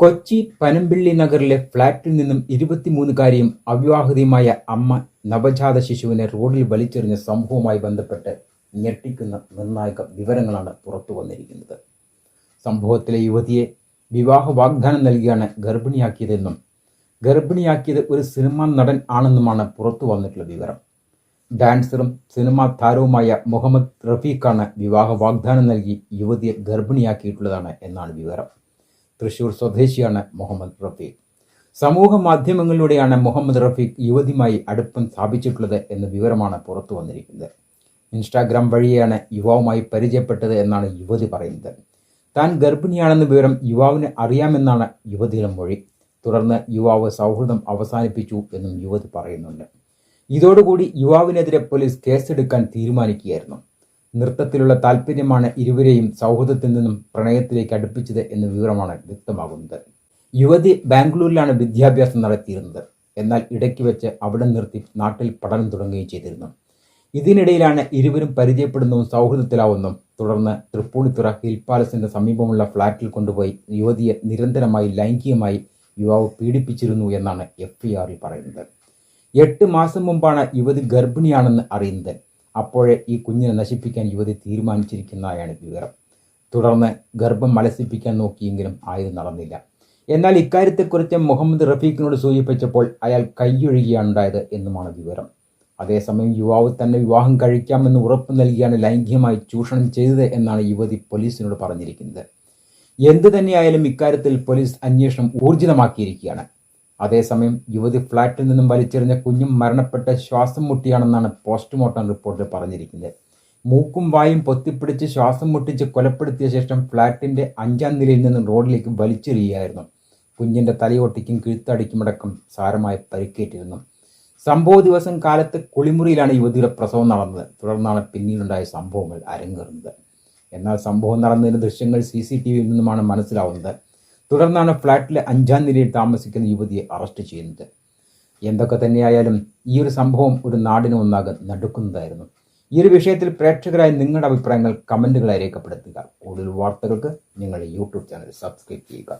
കൊച്ചി പനമ്പിള്ളി നഗറിലെ ഫ്ളാറ്റിൽ നിന്നും ഇരുപത്തിമൂന്നുകാരിയും അവിവാഹിതയുമായ അമ്മ നവജാത ശിശുവിനെ റോഡിൽ വലിച്ചെറിഞ്ഞ സംഭവവുമായി ബന്ധപ്പെട്ട് ഞെട്ടിക്കുന്ന നിർണായക വിവരങ്ങളാണ് പുറത്തു വന്നിരിക്കുന്നത്. സംഭവത്തിലെ യുവതിയെ വിവാഹ വാഗ്ദാനം നൽകിയാണ് ഗർഭിണിയാക്കിയതെന്നും ഗർഭിണിയാക്കിയത് ഒരു സിനിമാ നടൻ ആണെന്നുമാണ് പുറത്തു വന്നിട്ടുള്ള വിവരം. ഡാൻസറും സിനിമാ താരവുമായ മുഹമ്മദ് റഫീഖാണ് വിവാഹ വാഗ്ദാനം നൽകി യുവതിയെ ഗർഭിണിയാക്കിയിട്ടുള്ളതാണ് എന്നാണ് വിവരം. തൃശൂർ സ്വദേശിയാണ് മുഹമ്മദ് റഫീഖ്. സമൂഹ മാധ്യമങ്ങളിലൂടെയാണ് മുഹമ്മദ് റഫീഖ് യുവതിയുമായി അടുപ്പം സ്ഥാപിച്ചിട്ടുള്ളത് എന്ന വിവരമാണ് പുറത്തു വന്നിരിക്കുന്നത്. ഇൻസ്റ്റാഗ്രാം വഴിയാണ് യുവാവുമായി പരിചയപ്പെട്ടത് എന്നാണ് യുവതി പറയുന്നത്. താൻ ഗർഭിണിയാണെന്ന വിവരം യുവാവിന് അറിയാമെന്നാണ് യുവതിയുടെ മൊഴി. തുടർന്ന് യുവാവ് സൗഹൃദം അവസാനിപ്പിച്ചു എന്നും യുവതി പറയുന്നുണ്ട്. ഇതോടുകൂടി യുവാവിനെതിരെ പോലീസ് കേസെടുക്കാൻ തീരുമാനിക്കുകയായിരുന്നു. നൃത്തത്തിലുള്ള താല്പര്യമാണ് ഇരുവരെയും സൗഹൃദത്തിൽ നിന്നും പ്രണയത്തിലേക്ക് അടുപ്പിച്ചത് എന്ന വിവരമാണ് വ്യക്തമാകുന്നത്. യുവതി ബാംഗ്ലൂരിലാണ് വിദ്യാഭ്യാസം നടത്തിയിരുന്നത്. എന്നാൽ ഇടയ്ക്ക് വെച്ച് അവിടെ നിർത്തി നാട്ടിൽ പഠനം തുടങ്ങുകയും ചെയ്തിരുന്നു. ഇതിനിടയിലാണ് ഇരുവരും പരിചയപ്പെടുന്നതും സൗഹൃദത്തിലാവുന്നതും തുടർന്ന് തൃപ്പൂണിത്തുറ ഹിൽ പാലസിന്റെ സമീപമുള്ള ഫ്ളാറ്റിൽ കൊണ്ടുപോയി യുവതിയെ നിരന്തരമായി ലൈംഗികമായി യുവാവ് പീഡിപ്പിച്ചിരുന്നു എന്നാണ് എഫ് ഐ ആറിൽ പറയുന്നത്. എട്ട് മാസം മുമ്പാണ് യുവതി ഗർഭിണിയാണെന്ന് അറിയുന്നത്. അപ്പോഴേ ഈ കുഞ്ഞിനെ നശിപ്പിക്കാൻ യുവതി തീരുമാനിച്ചിരിക്കുന്നതായാണ് വിവരം. തുടർന്ന് ഗർഭം മലസിപ്പിക്കാൻ നോക്കിയെങ്കിലും ആയത് നടന്നില്ല. എന്നാൽ ഇക്കാര്യത്തെക്കുറിച്ച് മുഹമ്മദ് റഫീഖിനോട് സൂചിപ്പിച്ചപ്പോൾ അയാൾ കൈയൊഴുകിയാണ് ഉണ്ടായത് എന്നുമാണ് വിവരം. അതേസമയം യുവാവ് തന്നെ വിവാഹം കഴിക്കാമെന്ന് ഉറപ്പ് നൽകിയാണ് ലൈംഗികമായി ചൂഷണം ചെയ്തത് എന്നാണ് യുവതി പോലീസിനോട് പറഞ്ഞിരിക്കുന്നത്. എന്തു തന്നെയായാലും ഇക്കാര്യത്തിൽ പോലീസ് അന്വേഷണം ഊർജിതമാക്കിയിരിക്കുകയാണ്. അതേസമയം യുവതി ഫ്ളാറ്റിൽ നിന്നും വലിച്ചെറിഞ്ഞ കുഞ്ഞും മരണപ്പെട്ട ശ്വാസം മുട്ടിയാണെന്നാണ് പോസ്റ്റ്മോർട്ടം റിപ്പോർട്ടിൽ പറഞ്ഞിരിക്കുന്നത്. മൂക്കും വായും പൊത്തിപ്പിടിച്ച് ശ്വാസം മുട്ടിച്ച് കൊലപ്പെടുത്തിയ ശേഷം ഫ്ളാറ്റിന്റെ അഞ്ചാം നിലയിൽ നിന്നും റോഡിലേക്ക് വലിച്ചെറിയുകയായിരുന്നു. കുഞ്ഞിന്റെ തലയൊട്ടിക്കും കീഴ്ത്തടിക്കുമടക്കം സാരമായി പരിക്കേറ്റിരുന്നു. സംഭവ ദിവസം കാലത്ത് കുളിമുറിയിലാണ് യുവതിയുടെ പ്രസവം നടന്നത്. തുടർന്നാണ് പിന്നീടുണ്ടായ സംഭവങ്ങൾ അരങ്ങേറുന്നത്. എന്നാൽ സംഭവം നടന്നതിന്റെ ദൃശ്യങ്ങൾ സി സി ടി വിയിൽ നിന്നുമാണ് മനസ്സിലാവുന്നത്. തുടർന്നാണ് ഫ്ളാറ്റിലെ അഞ്ചാം നിലയിൽ താമസിക്കുന്ന യുവതിയെ അറസ്റ്റ് ചെയ്യുന്നത്. എന്തൊക്കെ തന്നെയായാലും ഈ ഒരു സംഭവം ഒരു നാടിന് ഒന്നാകെ നടുക്കുന്നതായിരുന്നു. ഈ ഒരു വിഷയത്തിൽ പ്രേക്ഷകരായ നിങ്ങളുടെ അഭിപ്രായങ്ങൾ കമന്റുകളായി രേഖപ്പെടുത്തുക. കൂടുതൽ വാർത്തകൾക്ക് നിങ്ങളുടെ യൂട്യൂബ് ചാനൽ സബ്സ്ക്രൈബ് ചെയ്യുക.